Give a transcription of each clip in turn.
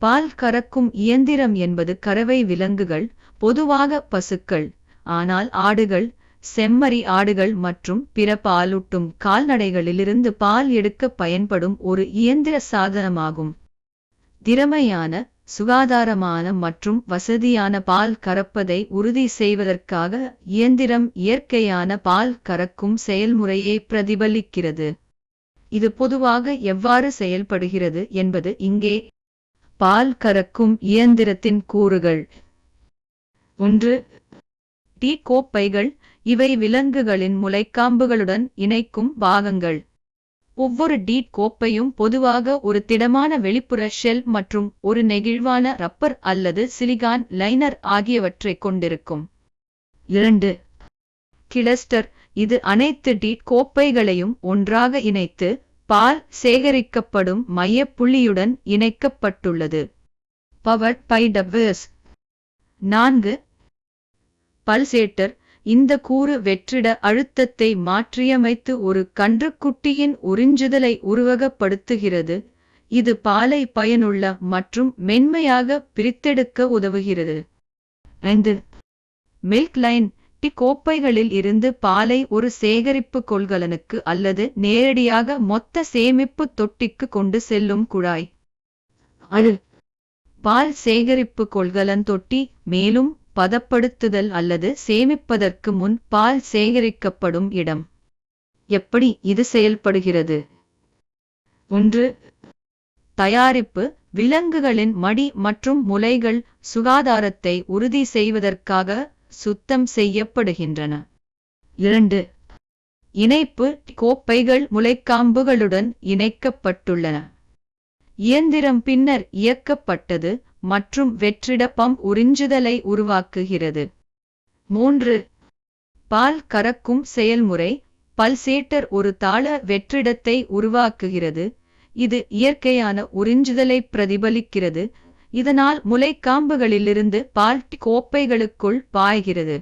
பால் கறக்கும் இயந்திரம் என்பது கறவை விலங்குகள் பொதுவாக பசுக்கள் ஆனால் ஆடுகள் செம்மறி ஆடுகள் மற்றும் பிற பாலூட்டும் கால்நடைகளிலிருந்து பால் எடுக்க பயன்படும் ஒரு இயந்திர சாதனமாகும். திறமையான சுகாதாரமான மற்றும் வசதியான பால் கறப்பதை உறுதி செய்வதற்காக இயந்திரம் இயற்கையான பால் கறக்கும் செயல்முறையை பிரதிபலிக்கிறது. இது பொதுவாக எவ்வாறு செயல்படுகிறது என்பது இங்கே பால் கறக்கும் இயந்திரத்தின் கூறுகள். ஒன்று டீ கோப்பைகள் இவை விலங்குகளின் முளைக்காம்புகளுடன் இணைக்கும் பாகங்கள். ஒவ்வொரு டீட் கோப்பையும் பொதுவாக ஒரு திடமான வெளிப்புற ஷெல் மற்றும் ஒரு நெகிழ்வான ரப்பர் அல்லது சிலிகான் லைனர் ஆகியவற்றை கொண்டிருக்கும். இரண்டு கிளஸ்டர் இது அனைத்து டீட் கோப்பைகளையும் ஒன்றாக இணைத்து பால் சேகரிக்கப்படும் மையப்புள்ளியுடன் இணைக்கப்பட்டுள்ளது. பவர் பை நான்கு. பல்சேட்டர் இந்த கூறு வெற்றிட அழுத்தத்தை மாற்றியமைத்து ஒரு கன்றுக்குட்டியின் உறிஞ்சுதலை உருவகப்படுத்துகிறது. இது பாலை பயனுள்ள மற்றும் மென்மையாக பிரித்தெடுக்க உதவுகிறது. ஐந்து. மில்க் லைன் குட்டி கோப்பைகளில் இருந்து பாலை ஒரு சேகரிப்பு கொள்கலனுக்கு அல்லது நேரடியாக மொத்த சேமிப்பு தொட்டிக்கு கொண்டு செல்லும் குழாய். பால் சேகரிப்பு கொள்கலன் தொட்டி மேலும் பதப்படுத்துதல் அல்லது சேமிப்பதற்கு முன் பால் சேகரிக்கப்படும் இடம். எப்படி இது செயல்படுகிறது? ஒன்று. தயாரிப்பு விலங்குகளின் மடி மற்றும் முலைகள் சுகாதாரத்தை உறுதி செய்வதற்காக சுத்தம் செய்யப்படுகின்றன. இரண்டு இணைப்பு கோப்பைகள் முளைக்காம்புகளுடன் இணைக்கப்பட்டுள்ளன. இயந்திரம் பின்னர் இயக்கப்பட்டது மற்றும் வெற்றிட பம்ப் உறிஞ்சுதலை உருவாக்குகிறது. மூன்று பால் கறக்கும் செயல்முறை பல்சேட்டர் ஒரு தாள வெற்றிடத்தை உருவாக்குகிறது. இது இயற்கையான உறிஞ்சுதலை பிரதிபலிக்கிறது. இதனால் முளைக்காம்புகளிலிருந்து பால் கோப்பைகளுக்குள் பாய்கிறது.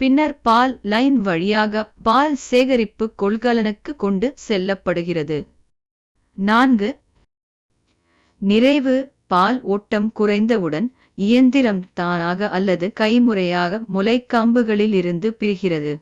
பின்னர் பால் லைன் வழியாக பால் சேகரிப்பு கொள்கலனுக்கு கொண்டு செல்லப்படுகிறது. நான்கு. நிறைவு பால் ஓட்டம் குறைந்தவுடன் இயந்திரம் தானாக அல்லது கைமுறையாக முளைக்காம்புகளில் இருந்து பிரிகிறது.